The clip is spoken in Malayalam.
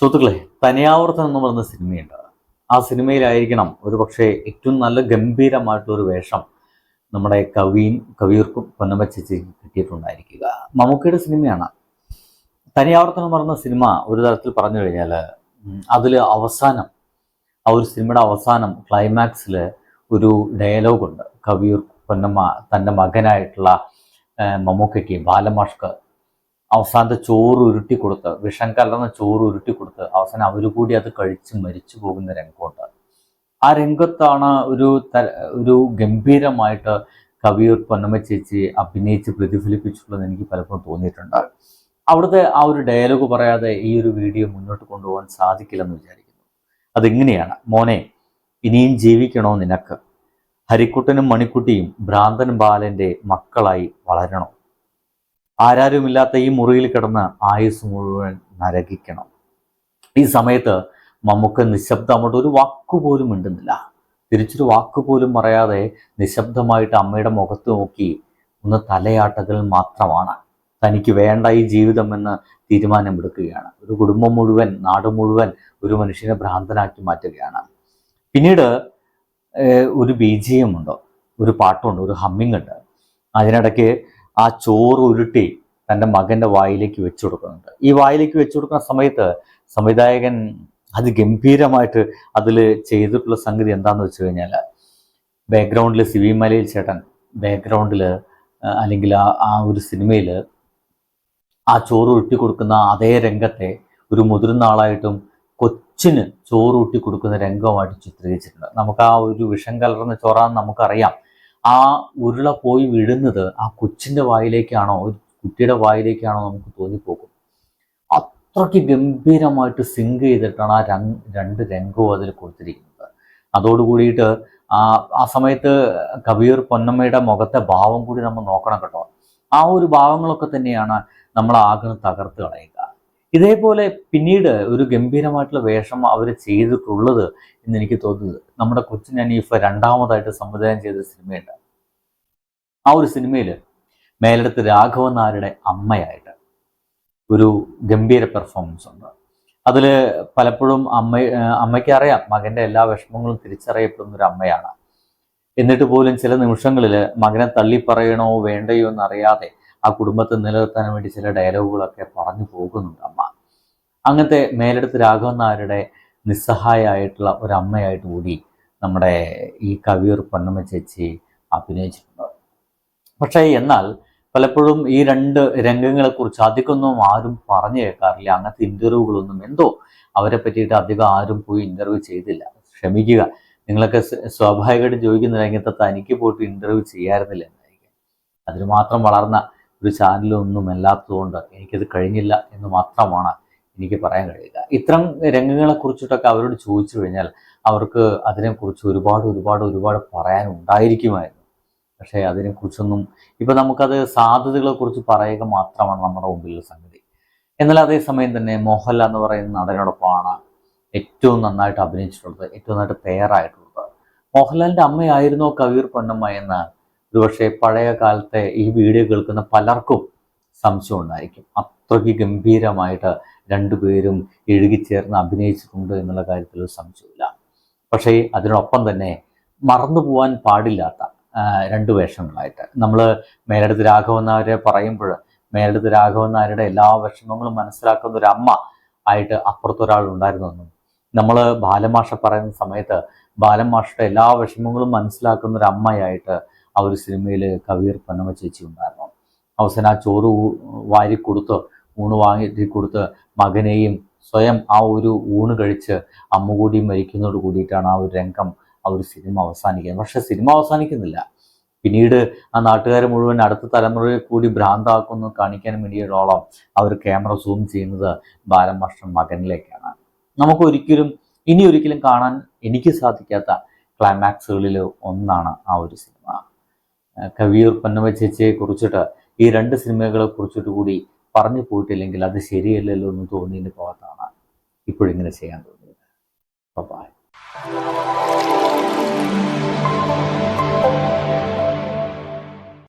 സുഹൃത്തുക്കളെ തനിയാവർത്തനം എന്ന് പറയുന്ന സിനിമയുണ്ട്. ആ സിനിമയിലായിരിക്കണം ഒരു പക്ഷേ ഏറ്റവും നല്ല ഗംഭീരമായിട്ടൊരു വേഷം നമ്മുടെ കവിയും കവിയൂർക്കും പൊന്നമ്മ കിട്ടിയിട്ടുണ്ടായിരിക്കുക. മമ്മൂക്കയുടെ സിനിമയാണ്. തനിയാവർത്തനം എന്ന് പറയുന്ന സിനിമ ഒരു തരത്തിൽ പറഞ്ഞു കഴിഞ്ഞാൽ അതിൽ അവസാനം ആ ഒരു സിനിമയുടെ അവസാനം ക്ലൈമാക്സിൽ ഒരു ഡയലോഗുണ്ട്. കവിയൂർ പൊന്നമ്മ തന്റെ മകനായിട്ടുള്ള മമ്മൂക്കയ്ക്ക് ബാലമാഷ്ക്ക് അവസാനത്തെ ചോറ് ഉരുട്ടി കൊടുത്ത് വിഷം കലർന്ന ചോറ് ഉരുട്ടി കൊടുത്ത് അവസാനം അവർ കൂടി അത് കഴിച്ച് മരിച്ചു പോകുന്ന രംഗമുണ്ട്. ആ രംഗത്താണ് ഒരു ഒരു ഗംഭീരമായിട്ട് കവിയൂർ പൊന്നമ്മ ചേച്ചി അഭിനയിച്ച് പ്രതിഫലിപ്പിച്ചിട്ടുള്ളത് എനിക്ക് പലപ്പോഴും തോന്നിയിട്ടുണ്ട്. അവിടുത്തെ ആ ഒരു ഡയലോഗ് പറയാതെ ഈ ഒരു വീഡിയോ മുന്നോട്ട് കൊണ്ടുപോകാൻ സാധിക്കില്ലെന്ന് വിചാരിക്കുന്നു. അതെങ്ങനെയാണ്? മോനെ ഇനിയും ജീവിക്കണോ നിനക്ക്? ഹരിക്കുട്ടനും മണിക്കുട്ടിയും ഭ്രാന്തൻ ബാലന്റെ മക്കളായി വളരണം? ആരാരുമില്ലാത്ത ഈ മുറിയിൽ കിടന്ന് ആയുസ് മുഴുവൻ നരകിക്കണം. ഈ സമയത്ത് മമ്മൂക്ക നിശബ്ദം അങ്ങോട്ട് ഒരു വാക്കുപോലും മിണ്ടുന്നില്ല. തിരിച്ചൊരു വാക്കുപോലും പറയാതെ നിശബ്ദമായിട്ട് അമ്മയുടെ മുഖത്ത് നോക്കി ഒന്ന് തലയാട്ടകൾ മാത്രമാണ്. തനിക്ക് വേണ്ട ഈ ജീവിതം എന്ന് തീരുമാനമെടുക്കുകയാണ്. ഒരു കുടുംബം മുഴുവൻ നാട് മുഴുവൻ ഒരു മനുഷ്യനെ ഭ്രാന്തനാക്കി മാറ്റുകയാണ്. പിന്നീട് ഒരു ഉണ്ടോ? ഒരു പാട്ടുണ്ട് ഒരു ഹമ്മിങ് ഉണ്ട്. അതിനിടയ്ക്ക് ആ ചോറ് ഉരുട്ടി തന്റെ മകന്റെ വായിലേക്ക് വെച്ചു കൊടുക്കുന്നുണ്ട്. ഈ വായിലേക്ക് വെച്ചു കൊടുക്കുന്ന സമയത്ത് സംവിധായകൻ അത് ഗംഭീരമായിട്ട് അതിൽ ചെയ്തിട്ടുള്ള സംഗതി എന്താണെന്ന് വെച്ച് കഴിഞ്ഞാൽ ബാക്ക്ഗ്രൗണ്ടിൽ സി വി മലയിൽ ചേട്ടൻ ബാക്ക്ഗ്രൗണ്ടിൽ അല്ലെങ്കിൽ ആ ആ ഒരു സിനിമയിൽ ആ ചോറ് ഉരുട്ടി കൊടുക്കുന്ന അതേ രംഗത്തെ ഒരു മുതിർന്ന ആളായിട്ടും കൊച്ചിന് ചോറ് ഊട്ടി കൊടുക്കുന്ന രംഗമായിട്ട് ചിത്രീകരിച്ചിട്ടുണ്ട്. നമുക്ക് ആ ഒരു വിഷം കലർന്ന ചോറാന്ന് നമുക്കറിയാം. ആ ഉരുള പോയി വിഴുന്നത് ആ കൊച്ചിന്റെ വായിലേക്കാണോ ഒരു കുട്ടിയുടെ വായിലേക്കാണോ നമുക്ക് തോന്നിപ്പോകും. അത്രയ്ക്ക് ഗംഭീരമായിട്ട് സിങ്ക് ചെയ്തിട്ടാണ് ആ രണ്ട് രംഗവും അതിൽ കൊടുത്തിരിക്കുന്നത്. അതോടുകൂടിയിട്ട് ആ ആ സമയത്ത് കബീർ പൊന്നമ്മയുടെ മുഖത്തെ ഭാവം കൂടി നമ്മൾ നോക്കണം കേട്ടോ. ആ ഒരു ഭാവങ്ങളൊക്കെ തന്നെയാണ് നമ്മൾ ആകെ തകർത്ത് കളയുക. ഇതേപോലെ പിന്നീട് ഒരു ഗംഭീരമായിട്ടുള്ള വേഷം അവർ ചെയ്തിട്ടുള്ളത് എന്ന് എനിക്ക് തോന്നുന്നത്. നമ്മുടെ കൊച്ചിൻ നനീഫ് രണ്ടാമതായിട്ട് സംവിധാനം ചെയ്ത സിനിമയുണ്ട്. ആ ഒരു സിനിമയിൽ മേലെടുത്ത് രാഘവൻ നായരുടെ അമ്മയായിട്ട് ഒരു ഗംഭീര പെർഫോമൻസ് ഉണ്ട്. അതിൽ പലപ്പോഴും അമ്മ അമ്മയ്ക്ക് അറിയാം മകന്റെ എല്ലാ വിഷമങ്ങളും തിരിച്ചറിയപ്പെടുന്ന ഒരു അമ്മയാണ്. എന്നിട്ട് പോലും ചില നിമിഷങ്ങളിൽ മകനെ തള്ളി പറയണോ വേണ്ടയോ എന്നറിയാതെ ആ കുടുംബത്തെ നിലനിർത്താൻ വേണ്ടി ചില ഡയലോഗുകളൊക്കെ പറഞ്ഞു പോകുന്നുണ്ട് അമ്മ. അങ്ങനത്തെ മേലെടുത്ത് രാഘവൻ നായരുടെ നിസ്സഹായമായിട്ടുള്ള ഒരു അമ്മയായിട്ട് കൂടി നമ്മുടെ ഈ കവിയൂർ പൊന്നമ്മ ചേച്ചി അഭിനയിച്ചിട്ടുണ്ട്. പക്ഷേ എന്നാൽ പലപ്പോഴും ഈ രണ്ട് രംഗങ്ങളെക്കുറിച്ച് അധികമൊന്നും ആരും പറഞ്ഞു കേൾക്കാറില്ല. അങ്ങനത്തെ ഇന്റർവ്യൂകളൊന്നും എന്തോ അവരെ പറ്റിയിട്ട് അധികം ആരും പോയി ഇന്റർവ്യൂ ചെയ്തില്ല. ക്ഷമിക്കുക. നിങ്ങളൊക്കെ സ്വാഭാവികമായിട്ട് ചോദിക്കുന്ന രംഗത്ത് തനിക്ക് പോയിട്ട് ഇന്റർവ്യൂ ചെയ്യാറുന്നില്ല എന്നായിരിക്കും. അതിന് മാത്രം വളർന്ന ഒരു ചാനലൊന്നും അല്ലാത്തതുകൊണ്ട് എനിക്കത് കഴിഞ്ഞില്ല എന്ന് മാത്രമാണ് എനിക്ക് പറയാൻ കഴിയുക. ഇത്തരം രംഗങ്ങളെ കുറിച്ചിട്ടൊക്കെ അവരോട് ചോദിച്ചു കഴിഞ്ഞാൽ അവർക്ക് അതിനെക്കുറിച്ച് ഒരുപാട് ഒരുപാട് ഒരുപാട് പറയാനുണ്ടായിരിക്കുമായിരുന്നു. പക്ഷേ അതിനെക്കുറിച്ചൊന്നും ഇപ്പം നമുക്കത് സാധ്യതകളെ കുറിച്ച് പറയുക മാത്രമാണ് നമ്മുടെ മുമ്പിലുള്ള സംഗതി. എന്നാൽ അതേസമയം തന്നെ മോഹൻലാൽ എന്ന് പറയുന്ന നടനോടൊപ്പമാണ് ഏറ്റവും നന്നായിട്ട് അഭിനയിച്ചിട്ടുള്ളത് ഏറ്റവും നന്നായിട്ട് പെയറായിട്ടുള്ളത് മോഹൻലാലിന്റെ അമ്മയായിരുന്നോ കവീർ പൊന്നമ്മ എന്ന് ഒരുപക്ഷെ പഴയ കാലത്തെ ഈ വീഡിയോ കേൾക്കുന്ന പലർക്കും സംശയം ഉണ്ടായിരിക്കും. അത്രയ്ക്ക് ഗംഭീരമായിട്ട് രണ്ടുപേരും എഴുകിച്ചേർന്ന് അഭിനയിച്ചിട്ടുണ്ട് എന്നുള്ള കാര്യത്തിൽ ഒരു സംശയമില്ല പക്ഷേ അതിനൊപ്പം തന്നെ മറന്നു പോകാൻ പാടില്ലാത്ത രണ്ട് വേഷങ്ങളായിട്ട്. നമ്മൾ മേലെടുത്ത് രാഘവൻ നായരെ പറയുമ്പോൾ മേലെടുത്ത് രാഘവൻ നായരുടെ എല്ലാ വിഷമങ്ങളും മനസ്സിലാക്കുന്ന ഒരു അമ്മ ആയിട്ട് അപ്പുറത്തൊരാൾ ഉണ്ടായിരുന്നെന്നും നമ്മൾ ബാലമാഷ പറയുന്ന സമയത്ത് ബാലമാഷയുടെ എല്ലാ വിഷമങ്ങളും മനസ്സിലാക്കുന്ന ഒരു അമ്മയായിട്ട് ആ ഒരു സിനിമയിൽ കവീർ പൊന്നമ്മ ചേച്ചി ഉണ്ടായിരുന്നു. അവസാനം ആ ചോറ് വാരി കൊടുത്ത് ഊണ് വാങ്ങി കൊടുത്ത് മകനെയും സ്വയം ആ ഒരു ഊണ് കഴിച്ച് അമ്മ കൂടി മരിക്കുന്നതോട് കൂടിയിട്ടാണ് ആ ഒരു രംഗം ആ ഒരു സിനിമ അവസാനിക്കുന്നത്. പക്ഷെ സിനിമ അവസാനിക്കുന്നില്ല. പിന്നീട് ആ നാട്ടുകാരെ മുഴുവൻ അടുത്ത തലമുറയെ കൂടി ഭ്രാന്താക്കുന്നു കാണിക്കാൻ വേണ്ടിയോളം അവർ ക്യാമറ സൂം ചെയ്യുന്നത് ബാലമാഷ്ടർ മകനിലേക്കാണ്. നമുക്ക് ഒരിക്കലും ഇനി ഒരിക്കലും കാണാൻ എനിക്ക് സാധിക്കാത്ത ക്ലൈമാക്സുകളിൽ ഒന്നാണ് ആ ഒരു സിനിമ. കവിയൂർ പൊന്നമ്മ ചേച്ചിയെ കുറിച്ചിട്ട് ഈ രണ്ട് സിനിമകളെ കുറിച്ചിട്ട് കൂടി പറഞ്ഞു പോയിട്ടില്ലെങ്കിൽ അത് ശരിയല്ലല്ലോ എന്ന് തോന്നിയതിന്റെ ഭാഗത്താണ് ഇപ്പോഴിങ്ങനെ ചെയ്യാൻ തോന്നിയത്. ബൈ